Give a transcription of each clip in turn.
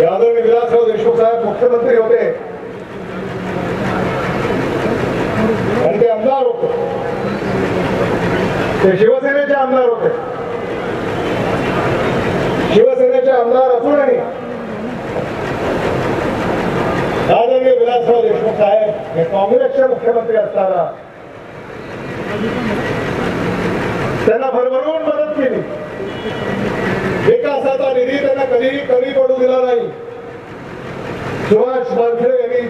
यादव विलासराव देशमुख साहेब मुख्यमंत्री होते. आणि ते आमदार होते. ते शिवसेनेचे आमदार होते. शिवसेनेचे आमदार असूनही आदरणीय विलासराव देशमुख साहेब हे काँग्रेसचे मुख्यमंत्री असताना त्यांना भरभरून मदत केली. कधीही कमी पडू दिला नाही. सुभाष बांधरे यांनी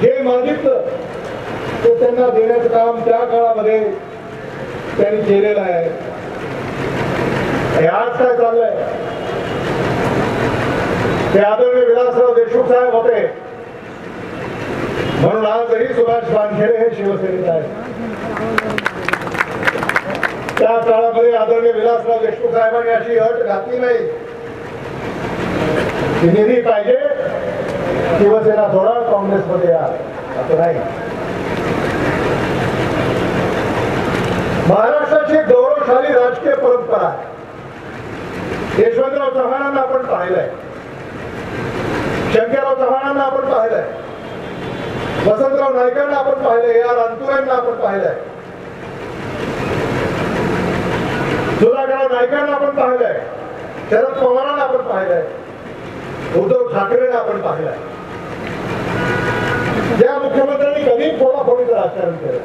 जे मागितलं ते त्यांना देण्याचं काम त्या काळामध्ये त्यांनी केलेलं आहे. आज काय चाललंय? ते आदरणीय विलासराव देशमुख साहेब होते. म्हणून आजही सुभाष बांधखेडे हे शिवसेनेत आहेत. त्या काळामध्ये आदरणीय विलासराव देशमुख साहेबांनी अशी अट घातली नाही. की पाहिजे. शिवसेना सोडा काँग्रेसमध्ये या. असं नाही. महाराष्ट्राची गौरवशाली राजकीय परंपरा. आहे यशवंतराव चव्हाणांना आपण पाहिलंय. शंकरराव चव्हाणांना आपण पाहिलंय. वसंतराव नायकांना आपण पाहिलंय. या रानतुऱ्यांना आपण पाहिलंय. सुधाकरराव नायकांना आपण पाहिलंय. शरद पवारांना आपण पाहिलंय. उद्धव ठाकरेंना आपण पाहिला या मुख्यमंत्र्यांनी कधी फोडाफोडीचं राजकारण केलं.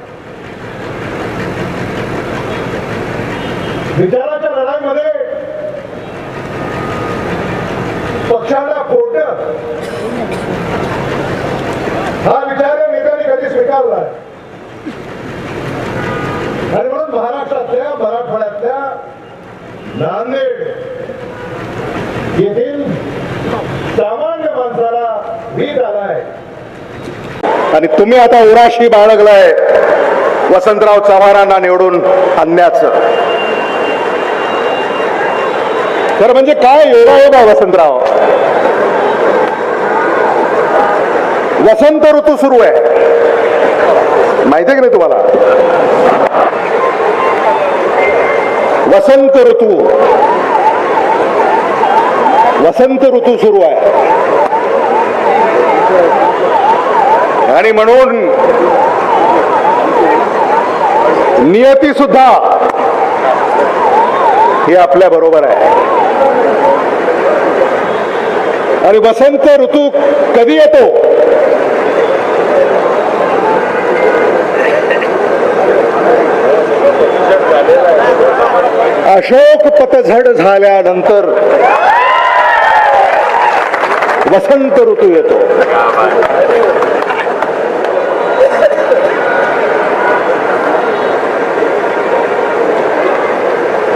विचाराच्या लढाईमध्ये पक्षाला फोट हा विचार या नेत्यांनी कधी स्वीकारला आणि म्हणून महाराष्ट्रातल्या मराठवाड्यातल्या नांदेड भीत आलाय आणि तुम्ही आता उराशी बाळगलाय. वसंतराव चव्हाणांना निवडून आणण्याचं. तर म्हणजे काय योगा योगा वसंतराव? वसंत ऋतू सुरू आहे. माहिती आहे की नाही तुम्हाला? वसंत ऋतू. वसंत ऋतू सुरू आहे. आणि म्हणून नियती सुद्धा ही आपल्या बरोबर आहे. आणि वसंत ऋतू कधी येतो? अशोक पतझड झाल्यानंतर वसंत ऋतू येतो.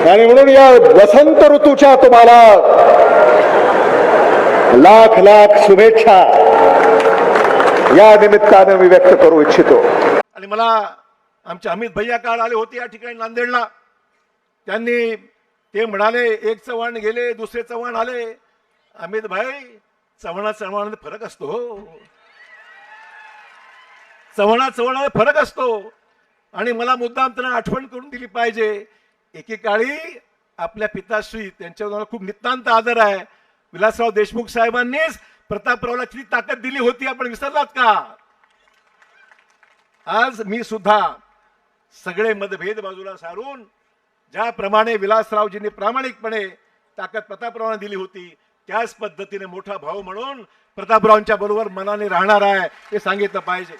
आणि म्हणून या वसंत ऋतूच्या तुम्हाला लाख लाख शुभेच्छा या निमित्तानं मी व्यक्त करू इच्छितो. आणि मला आमचे अमित भैया काल आले होते या ठिकाणी नांदेडला. त्यांनी ते म्हणाले एक चव्हाण गेले दुसरे चव्हाण आले. अमित भाई चव्हाणा चव्हाण फरक असतो हो. चव्हाणा चव्हाणामध्ये फरक असतो. आणि मला मुद्दाम त्यांना आठवण करून दिली पाहिजे. एकेकाळी आपल्या पिताश्री त्यांच्यावर खूप नितांत आदर आहे. विलासराव देशमुख साहेबांनीच प्रतापरावला किती ताकद दिली होती आपण विसरलात का? आज मी सुद्धा सगळे मतभेद बाजूला सारून ज्याप्रमाणे विलासरावजींनी प्रामाणिकपणे ताकद प्रतापरावांना दिली होती त्याच पद्धतीने मोठा भाऊ म्हणून प्रतापरावांच्या बरोबर मनाने राहणार आहे हे सांगितलं पाहिजे.